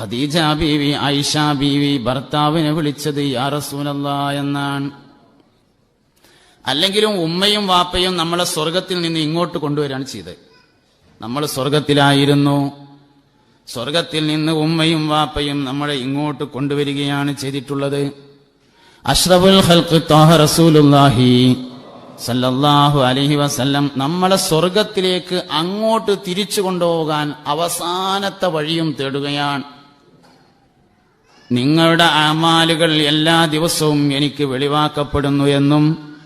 ഖദീജ ബീവി ആയിഷ ബീവി ഭർത്താവിനെ വിളിച്ചത് യാ റസൂലല്ല എന്നാണ്. അല്ലെങ്കിലും ഉമ്മയും വാപ്പയും നമ്മളെ സ്വർഗത്തിൽ നിന്ന് ഇങ്ങോട്ട് കൊണ്ടുവരികയാണ് ചെയ്തത്. നമ്മൾ സ്വർഗത്തിലായിരുന്നു. സ്വർഗത്തിൽ നിന്ന് ഉമ്മയും വാപ്പയും നമ്മളെ ഇങ്ങോട്ട് കൊണ്ടുവരികയാണ് ചെയ്തിട്ടുള്ളത്. അഷ്റഫുൽ ഖൽഖ് താഹ റസൂലുള്ളാഹി സല്ലല്ലാഹു അലഹി വസല്ലം നമ്മളെ സ്വർഗത്തിലേക്ക് അങ്ങോട്ട് തിരിച്ചു കൊണ്ടുപോകാൻ അവസാനത്തെ വഴിയും തേടുകയാണ്. നിങ്ങളുടെ ആമാലുകൾ എല്ലാ ദിവസവും എനിക്ക് വെളിവാക്കപ്പെടുന്നു എന്നും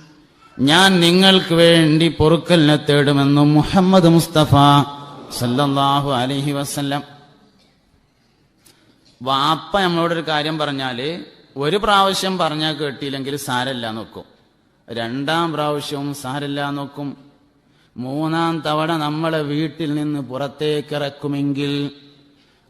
ഞാൻ നിങ്ങൾക്ക് വേണ്ടി പൊറുക്കലിനെ തേടുമെന്നും മുഹമ്മദ് മുസ്തഫ സല്ലാഹു അലഹി വസല്ലം. വാപ്പ നമ്മളോടൊരു കാര്യം പറഞ്ഞാൽ ഒരു പ്രാവശ്യം പറഞ്ഞാൽ കേട്ടില്ലെങ്കിൽ സാരല്ല നോക്കും. രണ്ടാം പ്രാവശ്യവും സാരല്ല നോക്കും. മൂന്നാം തവണ നമ്മളെ വീട്ടിൽ നിന്ന് പുറത്തേക്കിറക്കുമെങ്കിൽ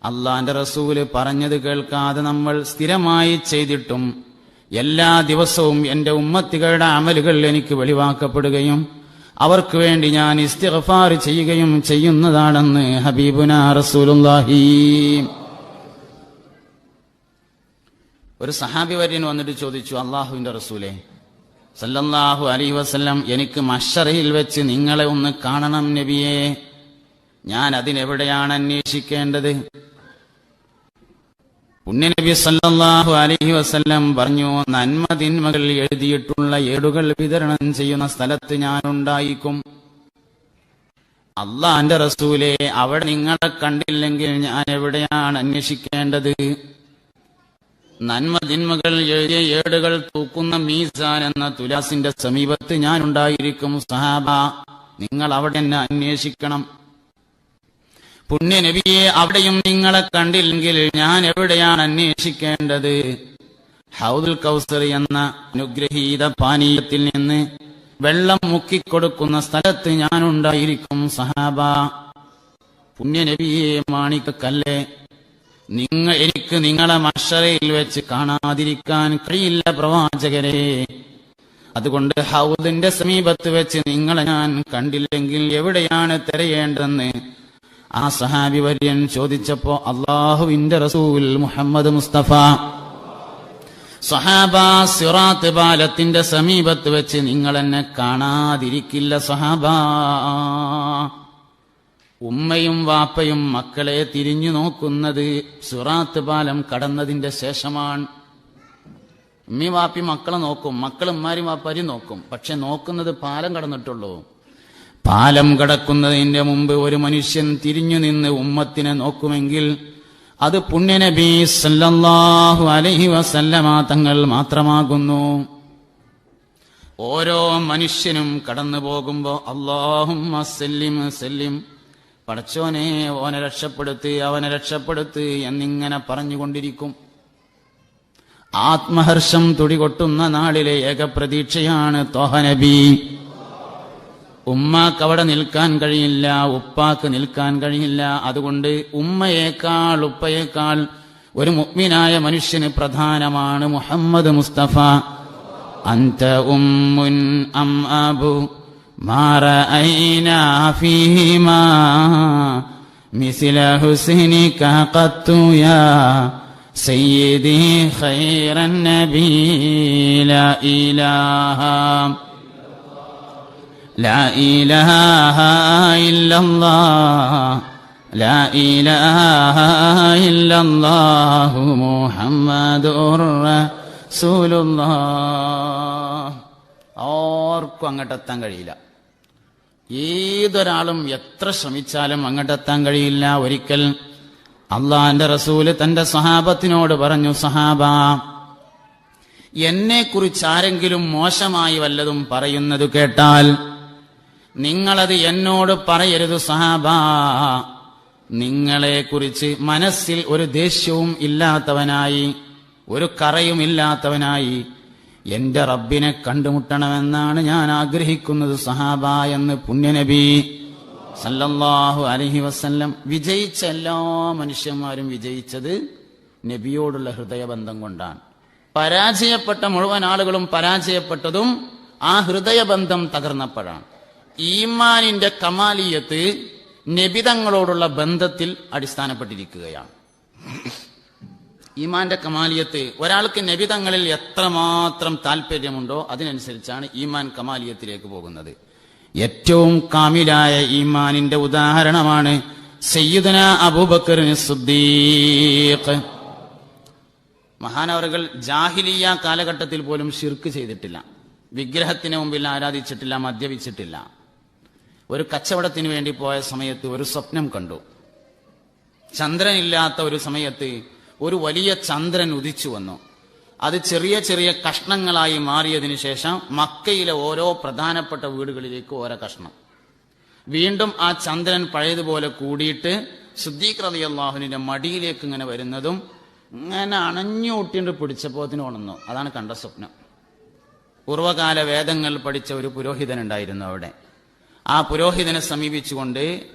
അള്ളാന്റെ റസൂൽ പറഞ്ഞത് കേൾക്കാതെ നമ്മൾ സ്ഥിരമായി ചെയ്തിട്ടും എല്ലാ ദിവസവും എന്റെ ഉമ്മത്തികളുടെ അമലുകൾ എനിക്ക് വെളിവാക്കപ്പെടുകയും അവർക്ക് വേണ്ടി ഞാൻ ഇസ്തിഗ്ഫാർ ചെയ്യുകയും ചെയ്യുന്നതാണെന്ന് ഹബീബുന റസൂലുള്ളാഹി. ഒരു സഹാബി വര്യൻ വന്നിട്ട് ചോദിച്ചു അള്ളാഹുവിന്റെ റസൂലെ സല്ലല്ലാഹു അലി വസല്ലം എനിക്ക് മഷറയിൽ വെച്ച് നിങ്ങളെ ഒന്ന് കാണണം നബിയെ. ഞാൻ അതിനെവിടെയാണ് അന്വേഷിക്കേണ്ടത്? പുണ്യനബി സല്ലാഹു അലഹി വസല്ലം പറഞ്ഞു നന്മ തിന്മകൾ എഴുതിയിട്ടുള്ള ഏടുകൾ വിതരണം ചെയ്യുന്ന സ്ഥലത്ത് ഞാനുണ്ടായിക്കും അള്ളാന്റെ റസൂലെ അവിടെ നിങ്ങളെ കണ്ടില്ലെങ്കിൽ ഞാൻ എവിടെയാണ് അന്വേഷിക്കേണ്ടത്? നന്മ തിന്മകൾ എഴുതിയ ഏടുകൾ തൂക്കുന്ന മീസാൻ എന്ന തുലാസിന്റെ സമീപത്ത് ഞാൻ ഉണ്ടായിരിക്കും സഹാബ. നിങ്ങൾ അവിടെ എന്നെ അന്വേഷിക്കണം. പുണ്യനബിയെ അവിടെയും നിങ്ങളെ കണ്ടില്ലെങ്കിൽ ഞാൻ എവിടെയാണ് അന്വേഷിക്കേണ്ടത്? ഹൗദുൽ കൗസർ എന്ന അനുഗ്രഹീത പാനീയത്തിൽ നിന്ന് വെള്ളം മുക്കിക്കൊടുക്കുന്ന സ്ഥലത്ത് ഞാനുണ്ടായിരിക്കും സഹാബ. പുണ്യനബിയെ മാണിക്കല്ലേ നിങ്ങൾ എനിക്ക് നിങ്ങളെ മഷറയിൽ വെച്ച് കാണാതിരിക്കാൻ കഴിയില്ല പ്രവാചകരെ. അതുകൊണ്ട് ഹൗദിന്റെ സമീപത്ത് വെച്ച് നിങ്ങളെ ഞാൻ കണ്ടില്ലെങ്കിൽ എവിടെയാണ് തിരയേണ്ടതെന്ന് ആ സഹാബി വര്യൻ ചോദിച്ചപ്പോ അള്ളാഹുവിന്റെ റസൂൽ മുഹമ്മദ് മുസ്തഫ. സഹാബ സിറാത്ത് പാലത്തിന്റെ സമീപത്ത് വെച്ച് നിങ്ങൾ എന്നെ കാണാതിരിക്കില്ല സഹാബ. ഉമ്മയും വാപ്പയും മക്കളെ തിരിഞ്ഞു നോക്കുന്നത് സുറാത്ത് പാലം കടന്നതിന്റെ ശേഷമാണ്. ഉമ്മി വാപ്പി മക്കളെ നോക്കും മക്കളും ഉമ്മാരും വാപ്പാരും നോക്കും. പക്ഷെ നോക്കുന്നത് പാലം കടന്നിട്ടുള്ളൂ. പാലം കടക്കുന്നതിന്റെ മുമ്പ് ഒരു മനുഷ്യൻ തിരിഞ്ഞു നിന്ന് ഉമ്മത്തിനെ നോക്കുമെങ്കിൽ അത് പുണ്യനബി സല്ലാഹു അലഹി വസല്ലമ തങ്ങൾ മാത്രമാകുന്നു. ഓരോ മനുഷ്യനും കടന്നു പോകുമ്പോ അള്ളാഹും സല്ലിം സല്ലിം പടച്ചോനെ ഓനെ രക്ഷപ്പെടുത്ത് അവനെ രക്ഷപ്പെടുത്ത് എന്നിങ്ങനെ പറഞ്ഞുകൊണ്ടിരിക്കും. ആത്മഹർഷം തുടികൊട്ടുന്ന നാളിലെ ഏകപ്രതീക്ഷയാണ് തോഹനബി ഉമ്മാക്ക് അവിടെ നിൽക്കാൻ കഴിയില്ല ഉപ്പാക്ക് നിൽക്കാൻ കഴിയില്ല അതുകൊണ്ട് ഉമ്മയേക്കാൾ ഉപ്പയേക്കാൾ ഒരു മുഗ്മിനായ മനുഷ്യന് പ്രധാനമാണ് മുഹമ്മദ് മുസ്തഫ അന്ത ഉമ്മുൻ അം അബു ما رأينا فيهما مثل حسنك قط يا سيدي خير النبي لا إله لا إله إلا الله لا إله إلا الله محمد رسول الله ആർക്കും അങ്ങോട്ടെത്താൻ കഴിയില്ല ഏതൊരാളും എത്ര ശ്രമിച്ചാലും അങ്ങോട്ടെത്താൻ കഴിയില്ല ഒരിക്കൽ അള്ളാന്റെ റസൂല് തന്റെ സഹാബത്തിനോട് പറഞ്ഞു സഹാബ എന്നെക്കുറിച്ച് ആരെങ്കിലും മോശമായി വല്ലതും പറയുന്നത് കേട്ടാൽ നിങ്ങളത് എന്നോട് പറയരുത് സഹാബ. നിങ്ങളെക്കുറിച്ച് മനസ്സിൽ ഒരു ദേഷ്യവും ഇല്ലാത്തവനായി ഒരു കറയും ഇല്ലാത്തവനായി എന്റെ റബ്ബിനെ കണ്ടുമുട്ടണമെന്നാണ് ഞാൻ ആഗ്രഹിക്കുന്നത് സഹാബ എന്ന് പുണ്യനബി സല്ലല്ലാഹു അലഹി വസ്ല്ലം വിജയിച്ച എല്ലാ മനുഷ്യന്മാരും വിജയിച്ചത് നബിയോടുള്ള ഹൃദയബന്ധം കൊണ്ടാണ്. പരാജയപ്പെട്ട മുഴുവൻ ആളുകളും പരാജയപ്പെട്ടതും ആ ഹൃദയബന്ധം തകർന്നപ്പോഴാണ്. ഈമാനിന്റെ കമാലിയത്ത് നബിതങ്ങളോടുള്ള ബന്ധത്തിൽ അടിസ്ഥാനപ്പെട്ടിരിക്കുകയാണ്. ഈമാന്റെ കമാലിയത്ത് ഒരാൾക്ക് നബിതങ്ങളിൽ എത്രമാത്രം താല്പര്യമുണ്ടോ അതിനനുസരിച്ചാണ് ഈമാൻ കമാലിയത്തിലേക്ക് പോകുന്നത്. ഏറ്റവും കാമിലായ ഈമാനിന്റെ ഉദാഹരണമാണ് സയ്യിദന അബൂബക്കറിന് സുദ്ദീഖ്. മഹാനവറുകൾ ജാഹിലിയ കാലഘട്ടത്തിൽ പോലും ഷിർക്ക് ചെയ്തിട്ടില്ല. വിഗ്രഹത്തിന് മുമ്പിൽ ആരാധിച്ചിട്ടില്ല മദ്യപിച്ചിട്ടില്ല. ഒരു കച്ചവടത്തിന് വേണ്ടി പോയ സമയത്ത് ഒരു സ്വപ്നം കണ്ടു. ചന്ദ്രനില്ലാത്ത ഒരു സമയത്ത് ഒരു വലിയ ചന്ദ്രൻ ഉദിച്ചു വന്നു. അത് ചെറിയ ചെറിയ കഷ്ണങ്ങളായി മാറിയതിനു ശേഷം മക്കയിലെ ഓരോ പ്രധാനപ്പെട്ട വീടുകളിലേക്ക് ഓരോ കഷ്ണം. വീണ്ടും ആ ചന്ദ്രൻ പഴയതുപോലെ കൂടിയിട്ട് സുദ്ദീഖ് റതി അള്ളാഹുവിന്റെ മടിയിലേക്ക് ഇങ്ങനെ വരുന്നതും ഇങ്ങനെ അണഞ്ഞൂട്ടിണ്ട് പിടിച്ചപ്പോത്തിന് ഉണന്നു അതാണ് കണ്ട സ്വപ്നം. പൂർവകാല വേദങ്ങൾ പഠിച്ച ഒരു പുരോഹിതൻ ഉണ്ടായിരുന്നു അവിടെ. ആ പുരോഹിതനെ സമീപിച്ചുകൊണ്ട്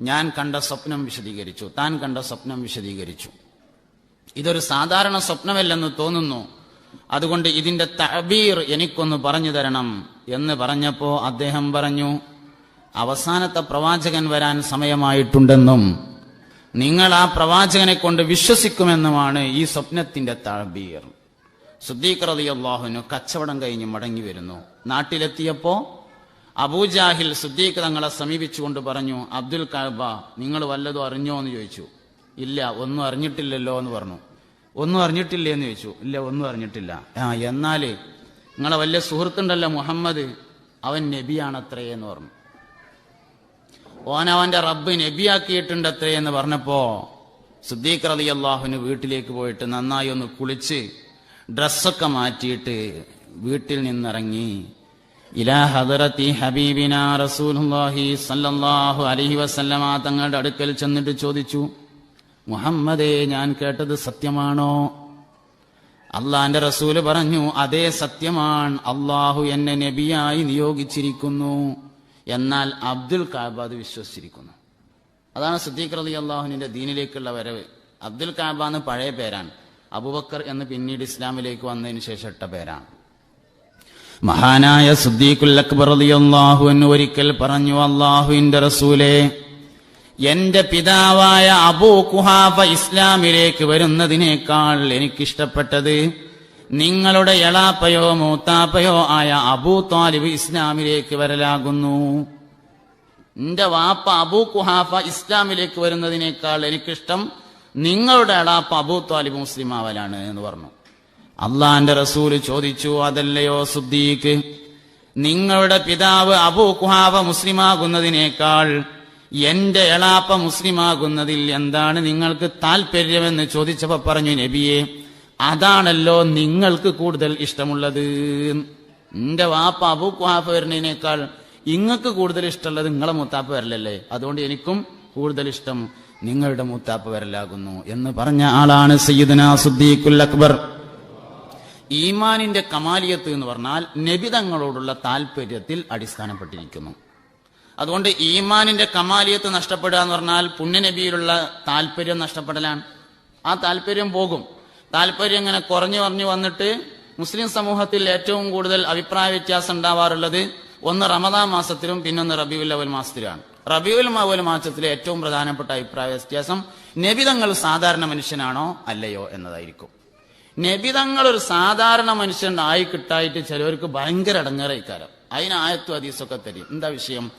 ഞാൻ കണ്ട സ്വപ്നം വിശദീകരിച്ചു. താൻ കണ്ട സ്വപ്നം വിശദീകരിച്ചു. ഇതൊരു സാധാരണ സ്വപ്നമല്ലെന്ന് തോന്നുന്നു. അതുകൊണ്ട് ഇതിന്റെ തബീർ എനിക്കൊന്ന് പറഞ്ഞു തരണം എന്ന് പറഞ്ഞപ്പോ അദ്ദേഹം പറഞ്ഞു അവസാനത്തെ പ്രവാചകൻ വരാൻ സമയമായിട്ടുണ്ടെന്നും നിങ്ങൾ ആ പ്രവാചകനെ കൊണ്ട് വിശ്വസിക്കുമെന്നുമാണ് ഈ സ്വപ്നത്തിന്റെ തബീർ സുദ്ദീഖ് റളിയല്ലാഹുവിനു കച്ചവടം കഴിഞ്ഞ് മടങ്ങി വരുന്നു. നാട്ടിലെത്തിയപ്പോ അബൂജാഹിൽ സുദ്ദീഖ് തങ്ങളെ സമീപിച്ചുകൊണ്ട് പറഞ്ഞു അബ്ദുൽ കഅബ നിങ്ങൾ വല്ലതും അറിഞ്ഞോ എന്ന് ചോദിച്ചു. ഇല്ല ഒന്നും അറിഞ്ഞിട്ടില്ലല്ലോ എന്ന് പറഞ്ഞു. ഒന്നും അറിഞ്ഞിട്ടില്ലേ എന്ന് ചോദിച്ചു. ഇല്ല ഒന്നും അറിഞ്ഞിട്ടില്ല. ആ എന്നാൽ നിങ്ങളെ വലിയ സുഹൃത്തുണ്ടല്ലോ മുഹമ്മദ് അവൻ നബിയാണത്രേ എന്ന് പറഞ്ഞു. ഓനവന്റെ റബ്ബ് നബിയാക്കിയിട്ടുണ്ടത്രേ എന്ന് പറഞ്ഞപ്പോ സുദ്ദീഖ് റലി അള്ളാഹുവിന് വീട്ടിലേക്ക് പോയിട്ട് നന്നായി ഒന്ന് കുളിച്ച് ഡ്രസ്സൊക്കെ മാറ്റിയിട്ട് വീട്ടിൽ നിന്നിറങ്ങി ഇലാ ഹദറത്തി ഹബീബിന റസൂലുള്ളാഹി സല്ലല്ലാഹു അലൈഹി വസല്ലമ തങ്ങളുടെ അടുക്കൽ ചെന്നിട്ട് ചോദിച്ചു മുഹമ്മദേ ഞാൻ കേട്ടത് സത്യമാണോ? അള്ളാന്റെ റസൂൽ പറഞ്ഞു അതേ സത്യമാണ്. അള്ളാഹു എന്നെ നബിയായി നിയോഗിച്ചിരിക്കുന്നു. എന്നാൽ അബ്ദുൽ കാബ അത് വിശ്വസിച്ചിരിക്കുന്നു. അതാണ് സിദ്ദീഖ് അലി അള്ളാഹുവിന്റെ ദീനിലേക്കുള്ള വരവ്. അബ്ദുൽ കാബ എന്ന് പഴയ പേരാണ്. അബുബക്കർ എന്ന് പിന്നീട് ഇസ്ലാമിലേക്ക് വന്നതിന് ശേഷം ഇട്ട പേരാണ്. മഹാനായ സുദ്ദീഖുൽ അക്ബർ റളിയല്ലാഹു എന്ന് ഒരിക്കൽ പറഞ്ഞു അള്ളാഹുവിന്റെ റസൂലെ എന്റെ പിതാവായ അബൂ കുഹാഫ ഇസ്ലാമിലേക്ക് വരുന്നതിനേക്കാൾ എനിക്കിഷ്ടപ്പെട്ടത് നിങ്ങളുടെ എളാപ്പയോ മൂത്താപ്പയോ ആയ അബൂ താലിബ് ഇസ്ലാമിലേക്ക് വരലാകുന്നു. എന്റെ വാപ്പ അബൂ കുഹാഫ ഇസ്ലാമിലേക്ക് വരുന്നതിനേക്കാൾ എനിക്കിഷ്ടം നിങ്ങളുടെ എളാപ്പ അബൂ താലിബ് മുസ്ലിം ആവലാണ് എന്ന് പറഞ്ഞു. അള്ളാന്റെ റസൂൽ ചോദിച്ചു അതല്ലയോ സുദ്ദീഖ്? നിങ്ങളുടെ പിതാവ് അബൂ കുഹാവ മുസ്ലിമാകുന്നതിനേക്കാൾ എന്റെ എളാപ്പ മുസ്ലിമാകുന്നതിൽ എന്താണ് നിങ്ങൾക്ക് താല്പര്യമെന്ന് ചോദിച്ചപ്പോ പറഞ്ഞു നബിയെ അതാണല്ലോ നിങ്ങൾക്ക് കൂടുതൽ ഇഷ്ടമുള്ളത്. എന്റെ വാപ്പ അബൂ കുഹാഫ വരുന്നതിനേക്കാൾ ഇങ്ങക്ക് കൂടുതൽ ഇഷ്ടമുള്ളത് നിങ്ങളെ മൂത്താപ്പ വരലല്ലേ? അതുകൊണ്ട് എനിക്കും കൂടുതൽ ഇഷ്ടം നിങ്ങളുടെ മൂത്താപ്പ വരലാകുന്നു എന്ന് പറഞ്ഞ ആളാണ് സയ്യിദ്ന സുദ്ദീഖുൽ അക്ബർ. ഈമാനിന്റെ കമാലിയത്ത് എന്ന് പറഞ്ഞാൽ നബിതങ്ങളോടുള്ള താല്പര്യത്തിൽ അടിസ്ഥാനപ്പെട്ടിരിക്കുന്നു. അതുകൊണ്ട് ഈമാനിന്റെ കമാലിയത്ത് നഷ്ടപ്പെടുക എന്ന് പറഞ്ഞാൽ പുണ്യനബിയിലുള്ള താല്പര്യം നഷ്ടപ്പെടലാണ്. ആ താല്പര്യം പോകും. താല്പര്യം ഇങ്ങനെ കുറഞ്ഞു കുറഞ്ഞു വന്നിട്ട് മുസ്ലിം സമൂഹത്തിൽ ഏറ്റവും കൂടുതൽ അഭിപ്രായ വ്യത്യാസം ഉണ്ടാവാറുള്ളത് ഒന്ന് റമദാ മാസത്തിലും പിന്നൊന്ന് റബിയുൽ അവൽ മാസത്തിലുമാണ് റബിയുൽ അവൽ മാസത്തിലെ ഏറ്റവും പ്രധാനപ്പെട്ട അഭിപ്രായ വ്യത്യാസം നബിതങ്ങൾ സാധാരണ മനുഷ്യനാണോ അല്ലയോ എന്നതായിരിക്കും. നബിതങ്ങൾ ഒരു സാധാരണ മനുഷ്യന്റെ ആയി കിട്ടായിട്ട് ചിലവർക്ക് ഭയങ്കര അടങ്ങേറയിക്കാരം അതിനായത്വം അതീസൊക്കെ തരും. എന്താ വിഷയം?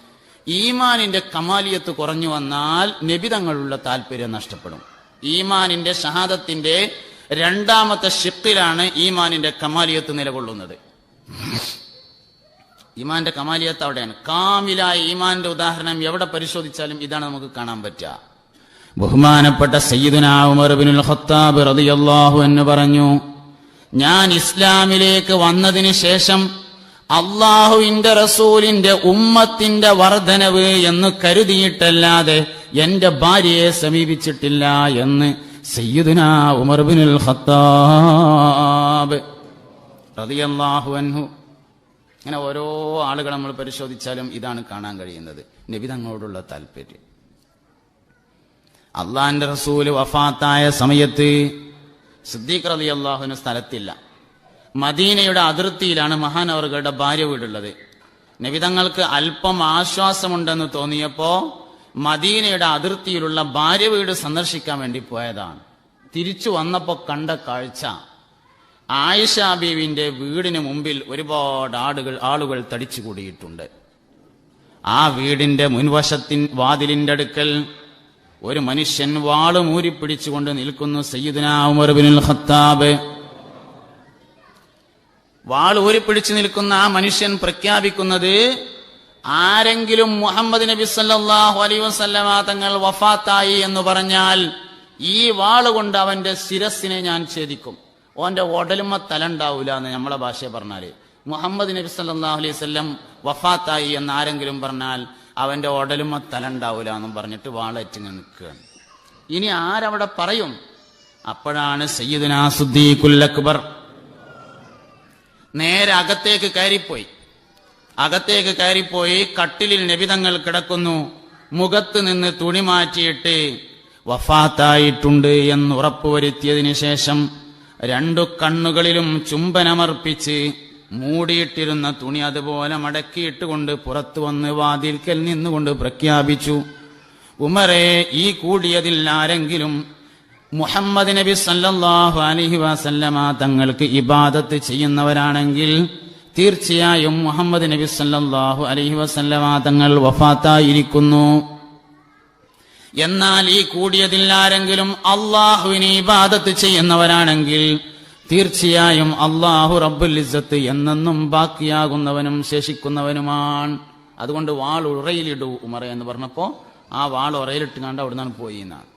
ഈമാനിന്റെ കമാലിയത്ത് കുറഞ്ഞു വന്നാൽ നബി നബിതങ്ങളുള്ള താല്പര്യം നഷ്ടപ്പെടും. ഈമാനിന്റെ ഷഹാദത്തിന്റെ രണ്ടാമത്തെ ഷിപ്പിലാണ് ഈമാനിന്റെ കമാലിയത്ത് നിലകൊള്ളുന്നത്. ഈമാന്റെ കമാലിയത്ത് അവിടെയാണ്. കാമിലായ ഈമാന്റെ ഉദാഹരണം എവിടെ പരിശോധിച്ചാലും ഇതാണ് നമുക്ക് കാണാൻ പറ്റുക. ബഹുമാനപ്പെട്ട സയ്യിദുന ഉമർ ഖത്താബ് റളിയല്ലാഹു എന്ന് പറഞ്ഞു ഞാൻ ഇസ്ലാമിലേക്ക് വന്നതിന് ശേഷം അള്ളാഹുവിന്റെ റസൂലിന്റെ ഉമ്മത്തിന്റെ വർധനവ് എന്ന് കരുതിയിട്ടല്ലാതെ എന്റെ ഭാര്യയെ സമീപിച്ചിട്ടില്ല എന്ന് സയ്യിദുന ഉമർ ഖത്താബ് റതിയല്ലാഹു അൻഹു. ഇങ്ങനെ ഓരോ ആളുകൾ നമ്മൾ പരിശോധിച്ചാലും ഇതാണ് കാണാൻ കഴിയുന്നത്. നബിതങ്ങളോടുള്ള താല്പര്യം. അള്ളാന്റെ റസൂൽ വഫാത്തായ സമയത്ത് സിദ്ദീഖ് റലി അള്ളാഹുവിന് സ്ഥലത്തില്ല. മദീനയുടെ അതിർത്തിയിലാണ് മഹാനവറുകളുടെ ഭാര്യ വീടുള്ളത്. നബിതങ്ങൾക്ക് അല്പം ആശ്വാസമുണ്ടെന്ന് തോന്നിയപ്പോ മദീനയുടെ അതിർത്തിയിലുള്ള ഭാര്യ വീട് സന്ദർശിക്കാൻ വേണ്ടി പോയതാണ്. തിരിച്ചു വന്നപ്പോ കണ്ട കാഴ്ച. ആയിഷ ബീവിന്റെ വീടിന് മുമ്പിൽ ഒരുപാട് ആടുകൾ ആളുകൾ തടിച്ചുകൂടിയിട്ടുണ്ട്. ആ വീടിന്റെ മുൻവശത്തിൻ വാതിലിന്റെ അടുക്കൽ ഒരു മനുഷ്യൻ വാൾ മൂരിപ്പിടിച്ചുകൊണ്ട് നിൽക്കുന്നു സയ്യിദുന ഉമർ ബിനുൽ ഖത്താബ്. വാൾ ഊരിപ്പിടിച്ചു നിൽക്കുന്ന ആ മനുഷ്യൻ പ്രഖ്യാപിക്കുന്നത് ആരെങ്കിലും മുഹമ്മദ് നബി സല്ലാഹു അലൈ വസല്ലമ തങ്ങൾ വഫാത്തായി എന്ന് പറഞ്ഞാൽ ഈ വാൾ കൊണ്ട് അവന്റെ ശിരസിനെ ഞാൻ ഛേദിക്കും. ഓന്റെ ഉടലുമ തലണ്ടാവൂല എന്ന് നമ്മളെ ഭാഷയെ പറഞ്ഞാൽ. മുഹമ്മദ് നബി സല്ലല്ലാഹു അലൈഹി വസല്ലം വഫാത്തായി എന്ന് ആരെങ്കിലും പറഞ്ഞാൽ അവന്റെ ഉടലുമ തലണ്ടാവൂല എന്നും പറഞ്ഞിട്ട് വാളറ്റിങ്ങ് നിൽക്കുകയാണ്. ഇനി ആരവിടെ പറയും? അപ്പോഴാണ് സയ്യിദുനാ സുദ്ദീഖുൽ അക്ബർ നേരെ അകത്തേക്ക് കയറിപ്പോയി. അകത്തേക്ക് കയറിപ്പോയി കട്ടിലിൽ നബിതങ്ങൾ കിടക്കുന്നു. മുഖത്ത് നിന്ന് തുണി മാറ്റിയിട്ട് വഫാത്തായിട്ടുണ്ട് എന്ന് ഉറപ്പുവരുത്തിയതിനു ശേഷം രണ്ടു കണ്ണുകളിലും ചുംബനമർപ്പിച്ച് മൂടിയിട്ടിരുന്ന തുണി അതുപോലെ മടക്കിയിട്ടുകൊണ്ട് പുറത്തു വന്ന് വാതിൽക്കൽ നിന്നുകൊണ്ട് പ്രഖ്യാപിച്ചു ഉമറെ ഈ കൂടിയതിൽ ആരെങ്കിലും മുഹമ്മദ് നബി സല്ലാഹു അലഹി വസല്ലമ തങ്ങൾക്ക് ഇബാദത്ത് ചെയ്യുന്നവരാണെങ്കിൽ തീർച്ചയായും മുഹമ്മദ് നബി സല്ലാഹു അലഹി വസല്ലമ തങ്ങൾ വഫാത്തായിരിക്കുന്നു. എന്നാൽ ഈ കൂടിയതിൽ ആരെങ്കിലും അള്ളാഹുവിനെ ഇബാദത്ത് ചെയ്യുന്നവരാണെങ്കിൽ തീർച്ചയായും അള്ളാഹു റബ്ബുൽ ഇസ്സത്ത് എന്നെന്നും ബാക്കിയാകുന്നവനും ശേഷിക്കുന്നവനുമാണ്. അതുകൊണ്ട് വാൾ ഉറയിലിടൂ ഉമറ എന്ന് പറഞ്ഞപ്പോ ആ വാൾ ഉറയിലിട്ട് കണ്ട് അവിടെ നിന്നാണ് പോയി എന്നാണ്.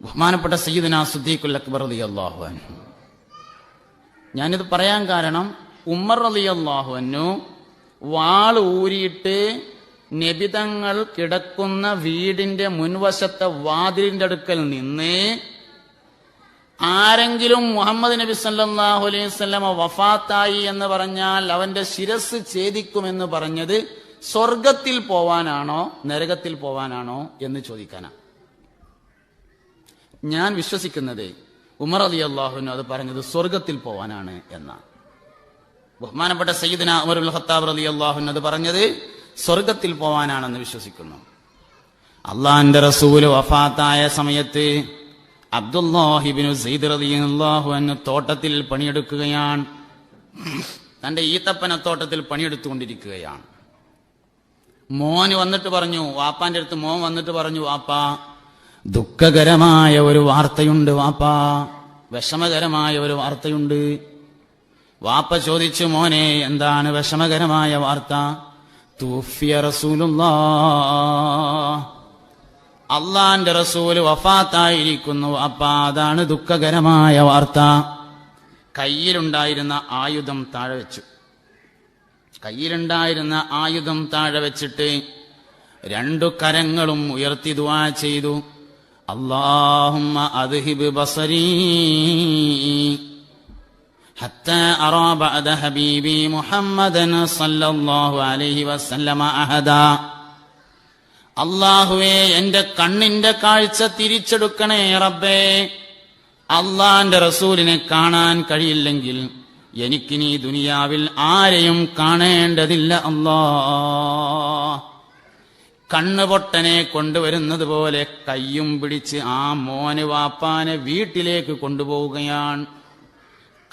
ബഹുമാനപ്പെട്ട സയ്യിദിന സുദ്ദീഖുൽ അക്ബർ അലി അള്ളാഹു ഞാനിത് പറയാൻ കാരണം ഉമർ അലി അള്ളാഹു വാൾ ഊരിയിട്ട് നബിതങ്ങൾ കിടക്കുന്ന വീടിന്റെ മുൻവശത്തെ വാതിലിന്റെ അടുക്കൽ നിന്ന് ആരെങ്കിലും മുഹമ്മദ് നബി സല്ലാഹു അലൈഹി വസല്ലമ വഫാത്തായി എന്ന് പറഞ്ഞാൽ അവന്റെ ശിരസ് ഛേദിക്കുമെന്ന് പറഞ്ഞത് സ്വർഗത്തിൽ പോവാനാണോ നരകത്തിൽ പോവാനാണോ എന്ന് ചോദിക്കാനാണ് ഞാൻ വിശ്വസിക്കുന്നത് ഉമർ അലി അള്ളാഹുവിന് അത് പറഞ്ഞത് സ്വർഗത്തിൽ പോവാനാണ് എന്നാണ് ബഹുമാനപ്പെട്ട സയ്യിദിന ഉമറുൽ ഖത്താബ് അലി അള്ളാഹുവിന് അത് പറഞ്ഞത് സ്വർഗത്തിൽ പോവാനാണെന്ന് വിശ്വസിക്കുന്നു. അള്ളാഹിന്റെ റസൂൽ വഫാത്തായ സമയത്ത് അബ്ദുല്ലാഹിബിനു റലി അള്ളാഹു തോട്ടത്തിൽ പണിയെടുക്കുകയാണ്. തന്റെ ഈത്തപ്പന തോട്ടത്തിൽ പണിയെടുത്തുകൊണ്ടിരിക്കുകയാണ്. മോന് വന്നിട്ട് പറഞ്ഞു വാപ്പാന്റെ അടുത്ത് മോൻ വന്നിട്ട് പറഞ്ഞു വാപ്പാ ദുഃഖകരമായ ഒരു വാർത്തയുണ്ട് വാപ്പാ. വിഷമകരമായ ഒരു വാർത്തയുണ്ട്. വാപ്പ ചോദിച്ചു മോനെ എന്താണ് വിഷമകരമായ വാർത്ത? തൂഫിയ റസൂലുള്ളാ അള്ളാന്റെ റസൂൽ വഫാത്തായിരിക്കുന്നു. അപ്പ അതാണ് ദുഃഖകരമായ വാർത്ത. കയ്യിലുണ്ടായിരുന്ന ആയുധം താഴെ വെച്ചു. കയ്യിലുണ്ടായിരുന്ന ആയുധം താഴെ വെച്ചിട്ട് രണ്ടു കരങ്ങളും ഉയർത്തി ദുവാ ചെയ്തു. അള്ളാഹുമ്മ അദ്ഹിബ് ബസരീ. ഹത്ത അറാബ മുഹമ്മദൻ സല്ലല്ലാഹു അലൈഹി വസല്ലമ അള്ളാഹുവേ എന്റെ കണ്ണിന്റെ കാഴ്ച തിരിച്ചെടുക്കണേ റബ്ബേ. അള്ളാന്റെ റസൂലിനെ കാണാൻ കഴിയില്ലെങ്കിൽ എനിക്കിനി ദുനിയാവിൽ ആരെയും കാണേണ്ടതില്ല അല്ലാ കണ്ണുപൊട്ടനെ കൊണ്ടുവരുന്നത് പോലെ കയ്യും പിടിച്ച് ആ മോന് വാപ്പാനെ വീട്ടിലേക്ക് കൊണ്ടുപോവുകയാണ്.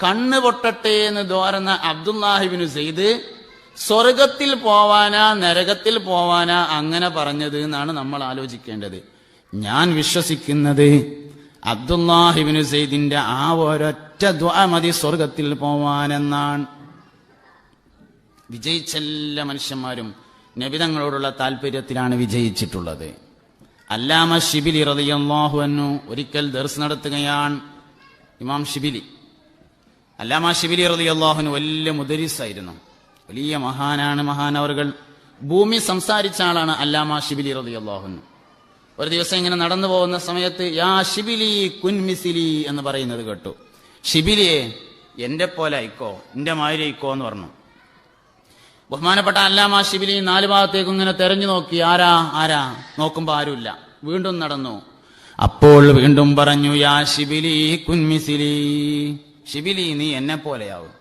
കണ്ണു പൊട്ടട്ടെ എന്ന് തോരുന്ന അബ്ദുല്ലാഹിബിന് സെയ്ത് സ്വർഗത്തിൽ പോവാനാ നരകത്തിൽ പോവാനാ അങ്ങനെ പറഞ്ഞത് എന്നാണ് നമ്മൾ ആലോചിക്കേണ്ടത്. ഞാൻ വിശ്വസിക്കുന്നത് അബ്ദുല്ലാഹിബിനു സെയ്ദിന്റെ ആ ഒരൊറ്റ ദ്വാ മതി സ്വർഗത്തിൽ പോവാനെന്നാണ്. വിജയിച്ച എല്ലാ മനുഷ്യന്മാരും നബിതങ്ങളോടുള്ള താല്പര്യത്തിലാണ് വിജയിച്ചിട്ടുള്ളത്. അല്ലാമ ഷിബിലി റളിയല്ലാഹു അൻഹു ഒരിക്കൽ ദർസ് നടത്തുകയാണ് ഇമാം ഷിബിലി അല്ലാമ ഷിബിലി റളിയല്ലാഹുവിന് വലിയ മുദരിസായിരുന്നു. വലിയ മഹാനാണ് മഹാനവറുകൾ. ഭൂമി സംസാരിച്ച ആളാണ് അല്ലാമ ഷിബിലി റതിയല്ലാഹുന്നു ഒരു ദിവസം ഇങ്ങനെ നടന്നു പോകുന്ന സമയത്ത് യാ ഷിബിലി കുൻമിസിലി എന്ന് പറയുന്നത് കേട്ടു. ഷിബിലിയെ എന്റെ പോലെ ഐക്കോ എന്റെ മാതിരി ഐക്കോ എന്ന് പറഞ്ഞു. ബഹുമാനപ്പെട്ട അല്ലാമ ഷിബിലി നാല് ഭാഗത്തേക്കും ഇങ്ങനെ തെരഞ്ഞു നോക്കി. ആരാ ആരാ? നോക്കുമ്പോ ആരുമില്ല. വീണ്ടും നടന്നു. അപ്പോൾ വീണ്ടും പറഞ്ഞു യാ ഷിബിലി കുൻമിസിലി ഷിബിലി നീ എന്നെ പോലെയാവും.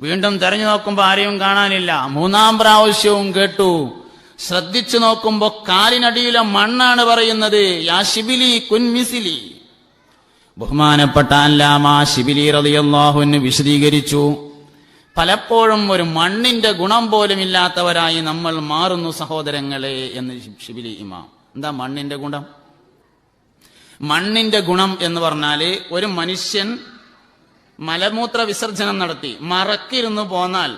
വീണ്ടും തെരഞ്ഞു നോക്കുമ്പോൾ ആരെയും കാണാനില്ല. മൂന്നാം പ്രാവശ്യവും കേട്ടു. ശ്രദ്ധിച്ചു നോക്കുമ്പോ കാലിനടിയിലെ മണ്ണാണ് പറയുന്നത്. കുൻമിസിലി ബഹുമാനപ്പെട്ട അല്ലാമ ശിബിലി റതിയാഹുന് വിശദീകരിച്ചു. പലപ്പോഴും ഒരു മണ്ണിന്റെ ഗുണം പോലും ഇല്ലാത്തവരായി നമ്മൾ മാറുന്നു സഹോദരങ്ങളെ എന്ന് ശിബിലി ഇമാം. എന്താ മണ്ണിന്റെ ഗുണം? മണ്ണിന്റെ ഗുണം എന്ന് പറഞ്ഞാൽ ഒരു മനുഷ്യൻ മലമൂത്ര വിസർജനം നടത്തി. മറക്കിരുന്ന് പോന്നാൽ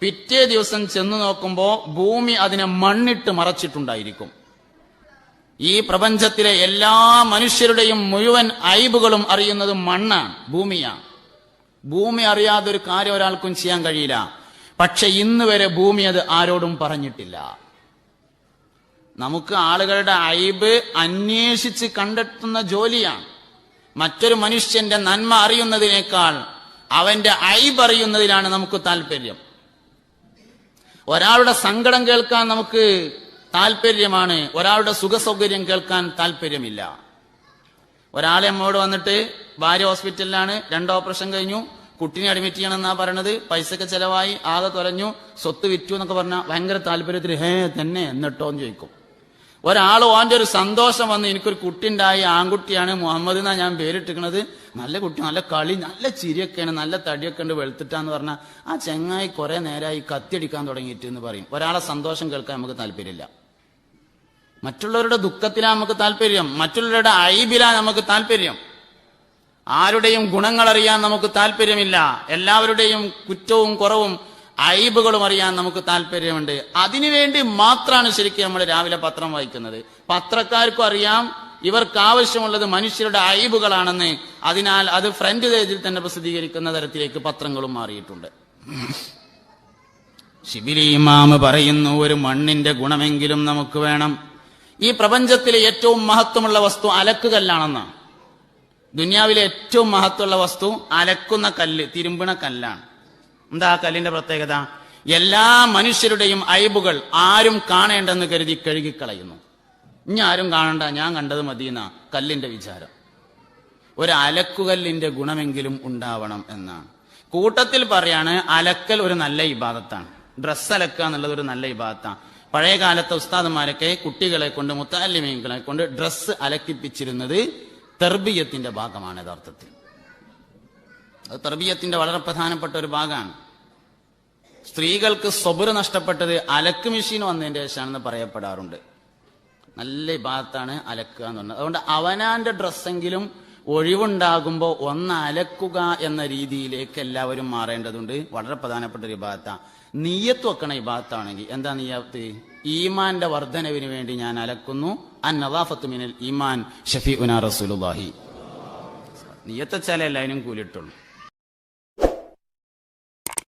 പിറ്റേ ദിവസം ചെന്നു നോക്കുമ്പോൾ ഭൂമി അതിനെ മണ്ണിട്ട് മറച്ചിട്ടുണ്ടായിരിക്കും. ഈ പ്രപഞ്ചത്തിലെ എല്ലാ മനുഷ്യരുടെയും മുഴുവൻ ഐബുകളും അറിയുന്നത് മണ്ണാണ് ഭൂമിയാണ്. ഭൂമി അറിയാതെ ഒരു കാര്യം ഒരാൾക്കും ചെയ്യാൻ കഴിയില്ല. പക്ഷെ ഇന്ന് വരെ ഭൂമി അത് ആരോടും പറഞ്ഞിട്ടില്ല. നമുക്ക് ആളുകളുടെ അയബ് അന്വേഷിച്ച് കണ്ടെത്തുന്ന ജോലിയാണ്. മറ്റൊരു മനുഷ്യന്റെ നന്മ അറിയുന്നതിനേക്കാൾ അവന്റെ ഐബ് അറിയുന്നതിലാണ് നമുക്ക് താല്പര്യം ഒരാളുടെ സങ്കടം കേൾക്കാൻ നമുക്ക് താല്പര്യമാണ് ഒരാളുടെ സുഖസൗകര്യം കേൾക്കാൻ താല്പര്യമില്ല ഒരാളെ നമ്മോട് വന്നിട്ട് ഭാര്യ ഹോസ്പിറ്റലിലാണ് രണ്ട് ഓപ്പറേഷൻ കഴിഞ്ഞു കുട്ടിനെ അഡ്മിറ്റ് ചെയ്യണമെന്നാ പറയണത് പൈസക്ക് ചെലവായി ആകെ തുലഞ്ഞു സ്വത്ത് വിറ്റു എന്നൊക്കെ പറഞ്ഞാൽ ഭയങ്കര താല്പര്യത്തിൽ ഹേ തന്നെ എന്നിട്ടോ എന്ന് ചോദിക്കും. ഒരാൾ ഓന്റെ ഒരു സന്തോഷം വന്ന് എനിക്കൊരു കുട്ടി ഉണ്ടായി ആൺകുട്ടിയാണ് മുഹമ്മദ് എന്നാ ഞാൻ പേരിട്ടിരിക്കണത് നല്ല കുട്ടി നല്ല കളി നല്ല ചിരിയൊക്കെയാണ് നല്ല തടിയൊക്കെ ഉണ്ട് വെളുത്തിട്ടാന്ന് പറഞ്ഞാൽ ആ ചെങ്ങായി കുറെ നേരമായി കത്തിയടിക്കാൻ തുടങ്ങിയിട്ട് എന്ന് പറയും. ഒരാളെ സന്തോഷം കേൾക്കാൻ നമുക്ക് താല്പര്യമില്ല. മറ്റുള്ളവരുടെ ദുഃഖത്തിലാ നമുക്ക് താല്പര്യം. മറ്റുള്ളവരുടെ ഐബിലാ നമുക്ക് താല്പര്യം. ആരുടെയും ഗുണങ്ങൾ അറിയാൻ നമുക്ക് താല്പര്യമില്ല. എല്ലാവരുടെയും കുറ്റവും കുറവും ഐബുകളും അറിയാൻ നമുക്ക് താല്പര്യമുണ്ട്. അതിനുവേണ്ടി മാത്രമാണ് ശരിക്കും നമ്മൾ രാവിലെ പത്രം വായിക്കുന്നത്. പത്രക്കാർക്കും അറിയാം ഇവർക്ക് ആവശ്യമുള്ളത് മനുഷ്യരുടെ അയബുകളാണെന്ന് അതിനാൽ അത് ഫ്രണ്ട് പേജിൽ തന്നെ പ്രസിദ്ധീകരിക്കുന്ന തരത്തിലേക്ക് പത്രങ്ങളും മാറിയിട്ടുണ്ട്. ശിബിലി ഇമാമ് പറയുന്നു ഒരു മണ്ണിന്റെ ഗുണമെങ്കിലും നമുക്ക് വേണം. ഈ പ്രപഞ്ചത്തിലെ ഏറ്റവും മഹത്വമുള്ള വസ്തു അലക്കുകല്ലാണെന്നാണ് ദുനിയാവിലെ ഏറ്റവും മഹത്വമുള്ള വസ്തു അലക്കുന്ന കല്ല് തിരുമ്പിണ കല്ലാണ്. എന്താ കല്ലിന്റെ പ്രത്യേകത? എല്ലാ മനുഷ്യരുടെയും അയബുകൾ ആരും കാണേണ്ടെന്ന് കരുതി കഴുകിക്കളയുന്നു. ഇനി ആരും കാണണ്ട ഞാൻ കണ്ടത് മതിയെന്ന കല്ലിന്റെ വിചാരം. ഒരു അലക്കുകല്ലിന്റെ ഗുണമെങ്കിലും ഉണ്ടാവണം എന്നാണ്. കൂട്ടത്തിൽ പറയാണ് അലക്കൽ ഒരു നല്ല ഇബാദത്താണ്. ഡ്രസ്സ് അലക്കുക എന്നുള്ളത് ഒരു നല്ല ഇബാദത്താണ്. പഴയ കാലത്തെ ഉസ്താദന്മാരൊക്കെ കുട്ടികളെ കൊണ്ട് മുത്താലിമീങ്ങളെ കൊണ്ട് ഡ്രസ്സ് അലക്കിപ്പിച്ചിരുന്നത് തെർബീയത്തിന്റെ ഭാഗമാണ് യഥാർത്ഥത്തിൽ. അത് തർബീയത്തിന്റെ വളരെ പ്രധാനപ്പെട്ട ഒരു ഭാഗമാണ്. സ്ത്രീകൾക്ക് സ്വബുര നഷ്ടപ്പെട്ടത് അലക്ക് മെഷീൻ വന്നതിന്റെ ശേഷമാണെന്ന് പറയപ്പെടാറുണ്ട്. നല്ല ഭാഗത്താണ് അലക്കുക എന്ന് പറഞ്ഞത്. അതുകൊണ്ട് അവനാന്റെ ഡ്രസ്സെങ്കിലും ഒഴിവുണ്ടാകുമ്പോൾ ഒന്ന് അലക്കുക എന്ന രീതിയിലേക്ക് എല്ലാവരും മാറേണ്ടതുണ്ട്. വളരെ പ്രധാനപ്പെട്ട ഒരു ഭാഗത്താണ് നീയത്ത് വെക്കണ ഈ ഭാഗത്താണെങ്കിൽ എന്താ നീയത്ത്? ഈമാന്റെ വർധനവിന് വേണ്ടി ഞാൻ അലക്കുന്നു. അൻ മിനൽ ഈമാൻ ഷഫി ഉന റസൂലുല്ലാഹി നീയത്ത് വെച്ചാലേ എല്ലാവരും കൂലിട്ടുള്ളൂ.